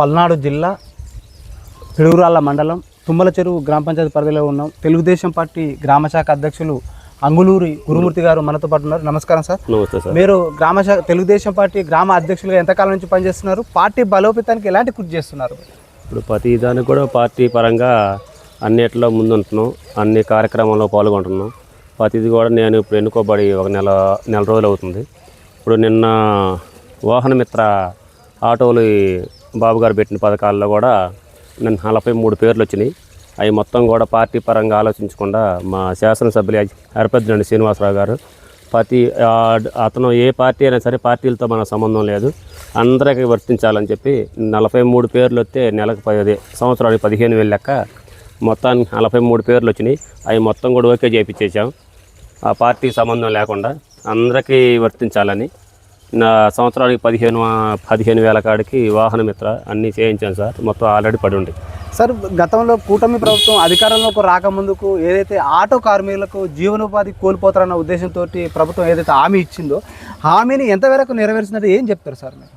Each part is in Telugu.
పల్నాడు జిల్లా పిడుగురాళ్ళ మండలం తుమ్మల చెరువు గ్రామ పంచాయతీ పరిధిలో ఉన్నాం. తెలుగుదేశం పార్టీ గ్రామ శాఖ అధ్యక్షులు అంగులూరి గురుమూర్తి గారు మనతో పాటు ఉన్నారు. నమస్కారం సార్. నమస్తే సార్. మీరు గ్రామ శాఖ తెలుగుదేశం పార్టీ గ్రామ అధ్యక్షులుగా ఎంతకాలం నుంచి పనిచేస్తున్నారు? పార్టీ బలోపేతానికి ఎలాంటి కృషి చేస్తున్నారు? ఇప్పుడు ప్రతి దానికి కూడా పార్టీ పరంగా అన్నిట్లో ముందుంటున్నాం. అన్ని కార్యక్రమాల్లో పాల్గొంటున్నాం. ప్రతిది కూడా నేను ఇప్పుడు ఎన్నుకోబడి ఒక నెల నెల రోజులు అవుతుంది. ఇప్పుడు నిన్న వాహన మిత్ర ఆటోలు బాబు గారు పెట్టిన పథకాల్లో కూడా నేను నలభై మూడు పేర్లు వచ్చినాయి. అవి మొత్తం కూడా పార్టీ పరంగా ఆలోచించకుండా మా శాసనసభ్యులు హరిపెద్దండి శ్రీనివాసరావు గారు ప్రతి అతను ఏ పార్టీ అయినా సరే పార్టీలతో మన సంబంధం లేదు. అందరికీ వర్తించాలని చెప్పి నలభై మూడు పేర్లు వస్తే నెలకు పది సంవత్సరానికి పదిహేను వేలు లెక్క మొత్తానికి నలభై మూడు పేర్లు వచ్చినాయి. అవి మొత్తం కూడా ఓకే చేయించేసాం ఆ పార్టీ సంబంధం లేకుండా అందరికీ వర్తించాలని నా సంవత్సరానికి పదిహేను పదిహేను వేల కాడికి వాహన మిత్ర అన్నీ చేయించాను సార్. మొత్తం ఆల్రెడీ పడి ఉంది. సార్ గతంలో కూటమి ప్రభుత్వం అధికారంలోకి రాకముందుకు ఏదైతే ఆటో కార్మికులకు జీవనోపాధి కోల్పోతారన్న ఉద్దేశంతో ప్రభుత్వం ఏదైతే హామీ ఇచ్చిందో హామీని ఎంతవరకు నెరవేర్చినట్టు ఏం చెప్తారు సార్ మీరు?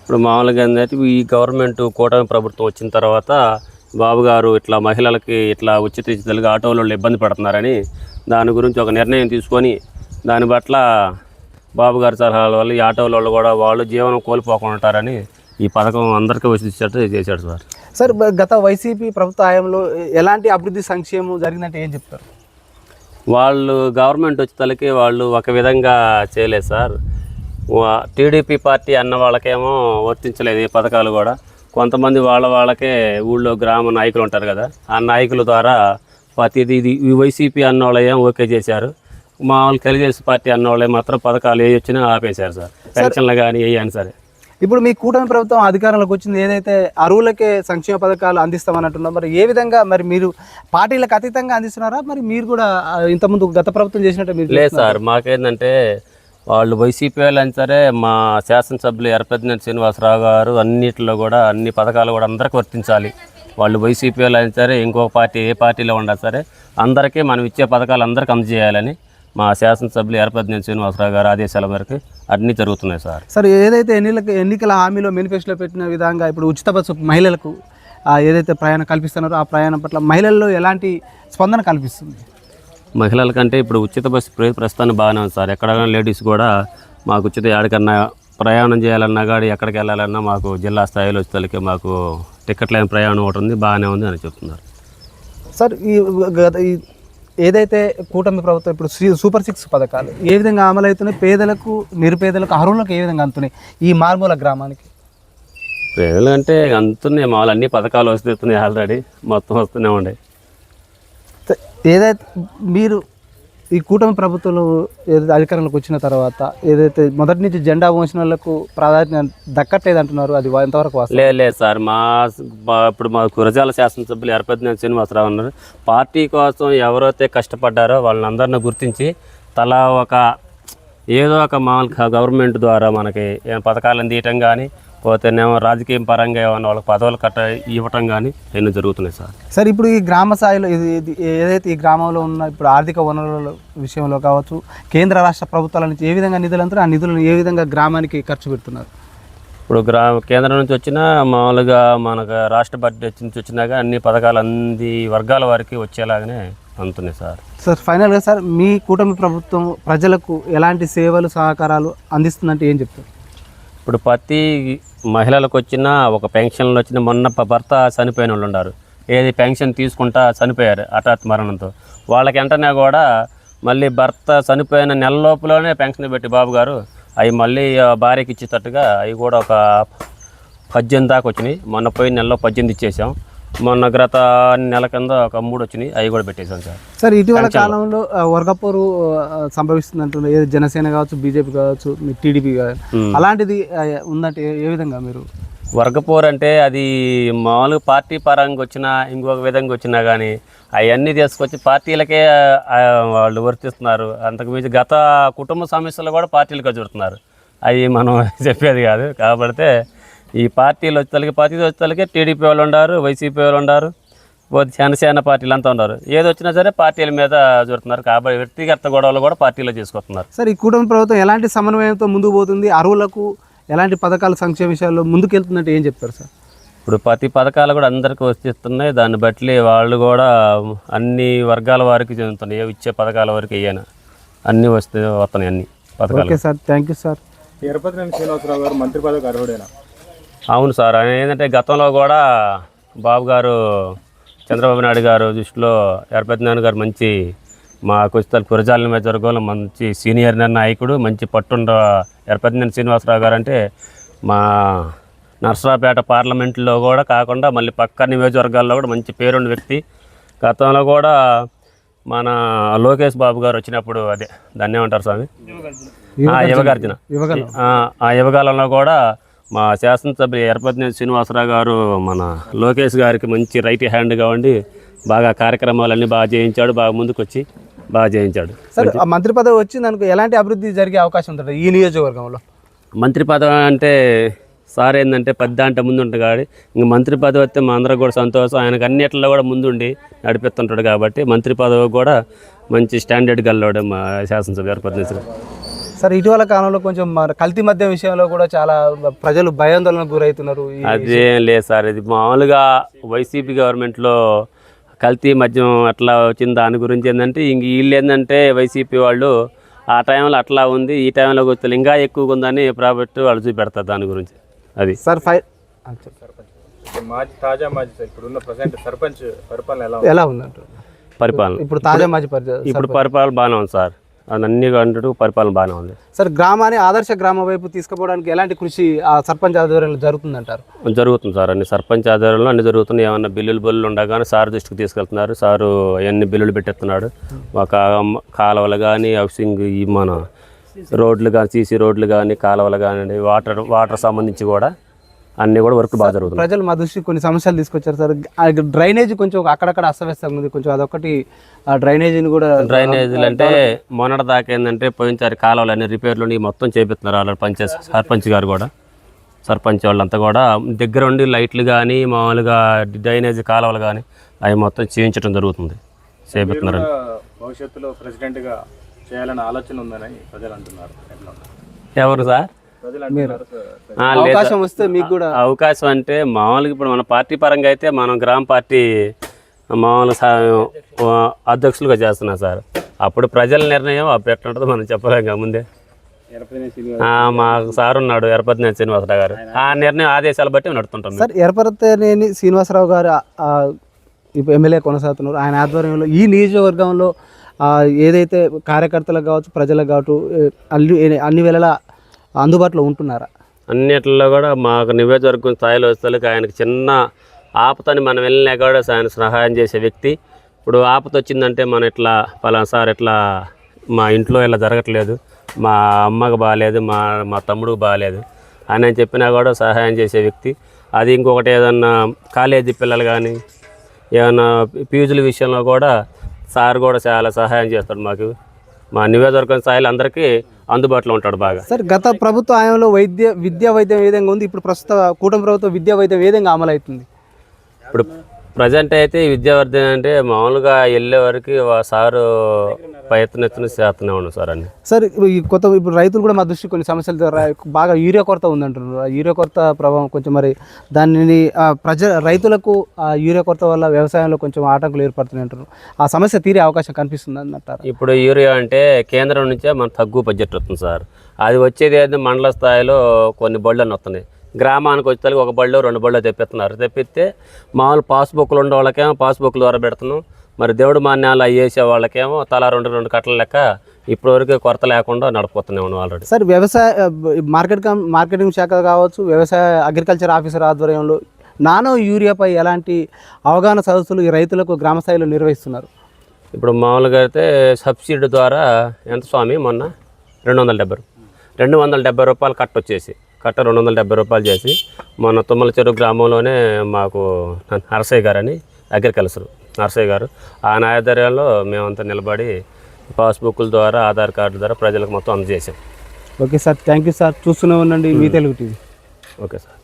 ఇప్పుడు మామూలుగా ఏంటంటే ఈ గవర్నమెంట్ కూటమి ప్రభుత్వం వచ్చిన తర్వాత బాబు గారు ఇట్లా మహిళలకి ఇట్లా ఉచిత ఉచితలుగా ఆటోలో ఇబ్బంది పడుతున్నారని దాని గురించి ఒక నిర్ణయం తీసుకొని దాని పట్ల బాబు గారి సలహాల వల్ల ఈ ఆటోల వాళ్ళు కూడా వాళ్ళు జీవనం కోల్పోకుండా ఉంటారని ఈ పథకం అందరికీ వచ్చేటట్టు చేశాడు సార్. సార్ గత వైసీపీ ప్రభుత్వ హయాంలో ఎలాంటి అభివృద్ధి సంక్షేమం జరిగిందంటే ఏం చెప్తారు? వాళ్ళు గవర్నమెంట్ వచ్చేతలకి వాళ్ళు ఒక విధంగా చేయలేదు సార్. టీడీపీ పార్టీ అన్న వాళ్ళకేమో వర్తించలేదు ఈ పథకాలు కూడా. కొంతమంది వాళ్ళ వాళ్ళకే ఊళ్ళో గ్రామ నాయకులు ఉంటారు కదా ఆ నాయకుల ద్వారా ప్రతిది ఇది ఈ వైసీపీ అన్న వాళ్ళు ఏం ఓకే చేశారు. మామూలు తెలుగుదేశం పార్టీ అన్న వాళ్ళే మాత్రం పథకాలు ఏ వచ్చినా ఆపేశారు సార్. పెన్షన్లు కానీ ఏ అని సరే. ఇప్పుడు మీ కూటమి ప్రభుత్వం అధికారంలోకి వచ్చింది ఏదైతే అరువులకే సంక్షేమ పథకాలు అందిస్తామన్నట్టున్నారు మరి ఏ విధంగా మరి మీరు పార్టీలకు అతీతంగా అందిస్తున్నారా? మరి మీరు కూడా ఇంతకుముందు గత ప్రభుత్వం చేసినట్టు మీరు లేదు సార్ మాకేంటంటే వాళ్ళు వైసీపీ వాళ్ళు అయినా సరే మా శాసనసభ్యులు ఎరపెద్దినేని శ్రీనివాసరావు గారు అన్నిటిలో కూడా అన్ని పథకాలు కూడా అందరికీ వర్తించాలి. వాళ్ళు వైసీపీ వాళ్ళు అయినా సరే ఇంకో పార్టీ ఏ పార్టీలో ఉన్నా సరే అందరికీ మనం ఇచ్చే పథకాలు అందరికీ అందజేయాలని మా శాసనసభ్యులు ఎరపెద్దినేని శ్రీనివాసరావు గారు ఆదేశాల మేరకు అన్నీ జరుగుతున్నాయి సార్. సార్ ఏదైతే ఎన్నికల ఎన్నికల హామీలో మేనిఫెస్టోలో పెట్టిన విధంగా ఇప్పుడు ఉచిత బస్సు మహిళలకు ఏదైతే ప్రయాణం కల్పిస్తున్నారో ఆ ప్రయాణం పట్ల మహిళల్లో ఎలాంటి స్పందన కల్పిస్తుంది? మహిళల కంటే ఇప్పుడు ఉచిత బస్సు ప్ర- ప్రస్తుతానికి బాగానే ఉంది సార్. ఎక్కడైనా లేడీస్ కూడా మాకు ఉచిత ఎక్కడికన్నా ప్రయాణం చేయాలన్నా కానీ ఎక్కడికి వెళ్ళాలన్నా మాకు జిల్లా స్థాయిలో వచ్చేసరికి మాకు టికెట్ లేని ప్రయాణం ఒకటి ఉంది బాగానే ఉంది అని చెప్తున్నారు. సార్ ఈ గత ఈ ఏదైతే కూటమి ప్రభుత్వం ఇప్పుడు శ్రీ- సూపర్ సిక్స్ పథకాలు ఏ విధంగా అమలు అవుతున్నాయి పేదలకు నిరుపేదలకు అర్హులకు ఏ విధంగా అందుతున్నాయి ఈ మారుమూల గ్రామానికి? ప్రజలు అంటే అంతున్నాయి మామూలు అన్ని పథకాలు వస్తున్నాయి ఆల్రెడీ మొత్తం వస్తూనే ఉండే ఏదైతే మీరు ఈ కూటమి ప్రభుత్వం ఏదైతే అధికారంలోకి వచ్చిన తర్వాత ఏదైతే మొదటి నుంచి జెండా వంచిన వాళ్ళకు ప్రాధాన్యత దక్కట్లేదు అంటున్నారు అది ఎంతవరకు లేదు లేదు సార్ మా ఇప్పుడు మా కురజాల శాసనసభ్యులు ఎరపతినేని శ్రీనివాసరావు ఉన్నారు. పార్టీ కోసం ఎవరైతే కష్టపడ్డారో వాళ్ళని అందరిని గుర్తించి తలా ఒక ఏదో ఒక మామూలు గవర్నమెంట్ ద్వారా మనకి పథకాలను పథకాలు అందియటం కానీ పోతేనేమో రాజకీయం పరంగా ఏమైనా వాళ్ళకి పదవులు కట్ట ఇవ్వటం కానీ ఎన్నో జరుగుతున్నాయి సార్. సార్ ఇప్పుడు ఈ గ్రామ స్థాయిలో ఏదైతే ఈ గ్రామంలో ఉన్న ఇప్పుడు ఆర్థిక వనరుల విషయంలో కావచ్చు కేంద్ర రాష్ట్ర ప్రభుత్వాల నుంచి ఏ విధంగా నిధులు అందుతారో ఆ నిధులను ఏ విధంగా గ్రామానికి ఖర్చు పెడుతున్నారు? ఇప్పుడు గ్రా కేంద్రం నుంచి వచ్చిన మామూలుగా మనకు రాష్ట్ర బడ్జెట్ నుంచి వచ్చినాక అన్ని పథకాలు అన్ని వర్గాల వారికి వచ్చేలాగానే అందుతున్నాయి సార్. సార్ ఫైనల్గా సార్ మీ కూటమి ప్రభుత్వం ప్రజలకు ఎలాంటి సేవలు సహకారాలు అందిస్తుందంటే ఏం చెప్తారు? ఇప్పుడు ప్రతి మహిళలకు వచ్చిన ఒక పెన్షన్లు వచ్చిన మొన్న భర్త చనిపోయిన వాళ్ళు ఉన్నారు ఏది పెన్షన్ తీసుకుంటా చనిపోయారు హఠాత్ మరణంతో. వాళ్ళకి వెంటనే కూడా మళ్ళీ భర్త చనిపోయిన నెల లోపలనే పెన్షన్ పెట్టి బాబు గారు అవి మళ్ళీ భార్యకి ఇచ్చేటట్టుగా అవి కూడా ఒక పద్దెనిమిది దాకా వచ్చినాయి. మొన్న పోయిన నెలలో పద్దెనిమిది ఇచ్చేసాం. మొన్న గత నెల కింద ఒక మూడు వచ్చినాయి అవి కూడా పెట్టేశాం సార్. సార్ ఇటీవల కాలంలో వర్గపోరు సంభవిస్తుంది ఏది జనసేన కావచ్చు బీజేపీ కావచ్చు టీడీపీ కావచ్చు. అలాంటిది ఉందంటే ఏ- విధంగా మీరు? వర్గపోర్ అంటే అది మామూలుగా పార్టీ పరంగా వచ్చినా ఇంకొక విధంగా వచ్చినా కానీ అవన్నీ తీసుకొచ్చి పార్టీలకే వాళ్ళు వర్తిస్తున్నారు. అంతకు మించి గత కుటుంబ సమస్యలు కూడా పార్టీలకు చూడుతున్నారు అవి మనం చెప్పేది కాదు. కాబట్టి ఈ పార్టీలు వచ్చేసరికి పార్టీ వచ్చేసరికి టీడీపీ వాళ్ళు ఉన్నారు వైసీపీ వాళ్ళు ఉన్నారు పోతే జనసేన పార్టీలు అంతా ఉన్నారు ఏది వచ్చినా సరే పార్టీల మీద చూడుతున్నారు కాబట్టి వ్యక్తిగత గొడవలు కూడా పార్టీలో చేసుకొస్తున్నారు. సార్ ఈ కూటమి ప్రభుత్వం ఎలాంటి సమన్వయంతో ముందుకు పోతుంది? అరువులకు ఎలాంటి పథకాల సంక్షేమ విషయాల్లో ముందుకెళ్తుందంటే ఏం చెప్తారు సార్? ఇప్పుడు ప్రతి పథకాలు కూడా అందరికీ వచ్చేస్తున్నాయి దాన్ని బట్టి వాళ్ళు కూడా అన్ని వర్గాల వారికి చెందుతున్నాయి. ఏ ఇచ్చే పథకాల వరకు ఏయైనా. అన్నీ వస్తే వస్తున్నాయి అన్ని పథకాలు. Okay sir. Thank you sir. Tirupati Srinivasarao గారు మంత్రి పదవికి అర్హుడేనా? అవును సార్. ఏంటంటే గతంలో కూడా బాబు గారు చంద్రబాబు నాయుడు గారు దృష్టిలో ఎరపతినారాయణ గారు మంచి మా కుస్తల కురజాల నియోజకవర్గంలో మంచి సీనియర్ నాయకుడు మంచి పట్టుండ ఎరపతినేని శ్రీనివాసరావు గారు అంటే మా నర్సరాపేట పార్లమెంట్లో కూడా కాకుండా మళ్ళీ పక్క నియోజకవర్గాల్లో కూడా మంచి పేరున్న వ్యక్తి. గతంలో కూడా మన లోకేష్ బాబు గారు వచ్చినప్పుడు అదే దాన్ని ఏమంటారు స్వామి? యువగార్జున. ఆ, యువకాలంలో కూడా మా శాసనసభ్యులు ఎరపతిని శ్రీనివాసరావు గారు మన లోకేష్ గారికి మంచి రైట్ హ్యాండ్గా ఉండి బాగా కార్యక్రమాలన్నీ బాగా చేయించాడు బాగా ముందుకు వచ్చి బాగా చేయించాడు. సార్ ఆ మంత్రి పదవి వచ్చి దానికి ఎలాంటి అభివృద్ధి జరిగే అవకాశం ఉంటుంది ఈ నియోజకవర్గంలో? మంత్రి పదవి అంటే సార్ ఏంటంటే పెద్ద అంటే ముందు ఉంటుంది కాబట్టి ఇంక మంత్రి పదవి వస్తే మా అందరం కూడా సంతోషం. ఆయనకు అన్నిట్లో కూడా ముందుండి నడిపిస్తుంటాడు కాబట్టి మంత్రి పదవి కూడా మంచి స్టాండర్డ్ గల్లోడే మా శాసనసభ శ్రీ సార్ ఇటీవల కాలంలో కొంచెం మన కల్తీ మద్యం విషయంలో కూడా చాలా ప్రజలు భయాందోళనకు గురవుతున్నారు అదేం లేదు సార్ ఇది మామూలుగా వైసీపీ గవర్నమెంట్లో కల్తీ మద్యం అట్లా వచ్చింది దాని గురించి ఏంటంటే ఇంక వీళ్ళు ఏంటంటే వైసీపీ వాళ్ళు ఆ టైంలో అట్లా ఉంది ఈ టైంలో వస్తే ఇంకా ఎక్కువగా ఉందని ప్రాఫిట్ వాళ్ళు చూపెడతారు దాని గురించి. అది. సార్. ఇప్పుడు మాజీ తాజా మాజీ సార్ ఇప్పుడున్న ప్రజెంట్ సర్పంచ్ పరిపాలన ఎలా ఎలా ఉందంటారు? పరిపాలన. ఇప్పుడు తాజా మాజీ ఇప్పుడు పరిపాలన బాగానే ఉంది సార్. అన్ని అంటూ పరిపాలన బాగానే ఉంది. సార్ గ్రామాన్ని ఆదర్శ గ్రామం వైపు తీసుకుపోవడానికి ఎలాంటి కృషి ఆ సర్పంచ్ ఆధ్వర్యంలో జరుగుతుందంటారు? జరుగుతుంది సార్ అన్ని సర్పంచ్ ఆధ్వర్యంలో అన్ని జరుగుతున్నాయి. ఏమన్నా బిల్లులు బిల్లులు ఉండగానే సార్ దృష్టికి తీసుకెళ్తున్నారు. సారు అవన్నీ బిల్లులు పెట్టేస్తున్నాడు. ఒక కాలువలు కానీ హౌసింగ్ ఈ మన రోడ్లు కానీ సీసీ రోడ్లు కానీ కాలువలు కానీ వాటర్ వాటర్ సంబంధించి కూడా అన్నీ కూడా వర్క్ బాగా జరుగుతుంది ప్రజలు మా దృష్టికి కొన్ని సమస్యలు తీసుకొచ్చారు సార్. డ్రైనేజ్ కొంచెం అక్కడక్కడ అస్తవ్యస్తంగా ఉంది. కొంచెం అదొకటి ఆ డ్రైనేజీని కూడా డ్రైనేజీలు అంటే మొన్నటి దాకా ఏంటంటే పోయినసారి కాలువలు అన్ని రిపేర్లు ఉండి మొత్తం చేపిస్తున్నారు వాళ్ళ పంచాయత్ సర్పంచ్ గారు కూడా. సర్పంచ్ వాళ్ళంతా కూడా దగ్గర ఉండి లైట్లు కానీ మామూలుగా డ్రైనేజీ కాలువలు కానీ అవి మొత్తం చేయించడం జరుగుతుంది. చేపిస్తున్నారు. భవిష్యత్తులో ప్రెసిడెంట్గా చేయాలనే ఆలోచన ఉందని ప్రజలు అంటున్నారు? ఎవరు సార్? అవకాశం వస్తే మీకు కూడా అవకాశం అంటే మామూలుగా ఇప్పుడు మన పార్టీ పరంగా అయితే మనం గ్రామ పార్టీ మామూలు సా- అధ్యక్షులుగా చేస్తున్నాం సార్. అప్పుడు ప్రజల నిర్ణయం అప్పుడు ఎట్లా ఉంటుందో మనం చెప్పలేం ముందే. ఎరపతినేని మా సార్ ఉన్నాడు ఎరపతి శ్రీనివాసరావు గారు. ఆ నిర్ణయం ఆదేశాలు బట్టి నడుతుంటాం. సార్ ఎరపరతనేని శ్రీనివాసరావు గారు ఇప్పుడు ఎమ్మెల్యే కొనసాగుతున్నారు. ఆయన ఆధ్వర్యంలో ఈ నియోజకవర్గంలో ఆ, ఏదైతే కార్యకర్తలకు కావచ్చు ప్రజలకు కావచ్చు అన్ని అన్ని వేళలా అందుబాటులో ఉంటున్నారా? అన్నిట్లో కూడా మాకు నియోజకవర్గం స్థాయిలో వచ్చేసరికి ఆయనకి చిన్న ఆపతని మనం వెళ్ళినా కూడా ఆయన సహాయం చేసే వ్యక్తి. ఇప్పుడు ఆపత వచ్చిందంటే మనం ఇట్లా పలానా సార్ ఇట్లా మా ఇంట్లో ఇలా జరగట్లేదు. మా అమ్మకు బాగాలేదు మా మా తమ్ముడు బాగాలేదు అని అని చెప్పినా కూడా సహాయం చేసే వ్యక్తి. అది ఇంకొకటి ఏదన్నా కాలేజీ పిల్లలు కానీ ఏమన్నా ఫీజుల విషయంలో కూడా సార్ కూడా చాలా సహాయం చేస్తాడు మాకు. మా నియోజకవర్గం స్థాయిలో అందరికీ అందుబాటులో ఉంటాడు బాగా. సార్ గత ప్రభుత్వ హయాంలో వైద్య విద్యా వైద్యం ఏ విధంగా ఉంది? ఇప్పుడు ప్రస్తుత కూటమి ప్రభుత్వం విద్యా వైద్యం ఏ విధంగా అమలు అవుతుంది ఇప్పుడు ప్రజెంట్ అయితే విద్యావర్ధన అంటే మామూలుగా వెళ్ళే వరకు సారు ప్రయత్నిస్తున్న చేస్తూనే ఉన్నాం సార్ అన్ని. సార్ ఇప్పుడు ఈ కొత్త ఇప్పుడు రైతులు కూడా మా దృష్టి కొన్ని సమస్యలు బాగా యూరియా కొరత ఉందంటున్నారు. యూరియా కొరత ప్రభావం కొంచెం మరి దానిని ప్రజ రైతులకు ఆ యూరియా కొరత వల్ల వ్యవసాయంలో కొంచెం ఆటంకులు ఏర్పడుతున్నాయి ఆ సమస్య తీరే అవకాశం కనిపిస్తుంది అంటారు ఇప్పుడు యూరియా అంటే కేంద్రం నుంచే మన తగ్గు బడ్జెట్ వస్తుంది సార్. అది వచ్చేది మండల స్థాయిలో కొన్ని బళ్ళని వస్తున్నాయి గ్రామానికి వచ్చేసరికి ఒక బళ్ళు రెండు బళ్ళు తెప్పిస్తున్నారు. తెప్పిస్తే మామూలు పాస్బుక్లు ఉండే వాళ్ళకేమో పాస్బుక్ ద్వారా పెడుతున్నాం. మరి దేవుడు మాన్యాలు అవి వేసే వాళ్ళకేమో తలా రెండు రెండు కట్టల లెక్క ఇప్పటివరకు కొరత లేకుండా నడిపోతున్నాయి ఉన్నాం ఆల్రెడీ సార్ వ్యవసాయ మార్కెట్ మార్కెటింగ్ శాఖ కావచ్చు వ్యవసాయ అగ్రికల్చర్ ఆఫీసర్ ఆధ్వర్యంలో నానో యూరియాపై ఎలాంటి అవగాహన సదస్సులు ఈ రైతులకు గ్రామ స్థాయిలో నిర్వహిస్తున్నారు? ఇప్పుడు మామూలుగా అయితే సబ్సిడీ ద్వారా ఎంత స్వామి? మొన్న రెండు వందల డెబ్బై రెండు వందల డెబ్బై రూపాయలు కట్ట వచ్చేసి కట్ట రెండు వందల డెబ్బై రూపాయలు చేసి మొన్న తుమ్మల చెరువు గ్రామంలోనే మాకు నరసయ్య గారు అని అగ్రికల్చర్ నరసయ్య గారు. ఆయన ఆధ్వర్యంలో మేమంతా నిలబడి పాస్బుక్ల ద్వారా ఆధార్ కార్డు ద్వారా ప్రజలకు మొత్తం అందజేసాం okay sir. Thank you sir. చూస్తూనే ఉండండి మీ తెలుగు టీవీ. Okay sir.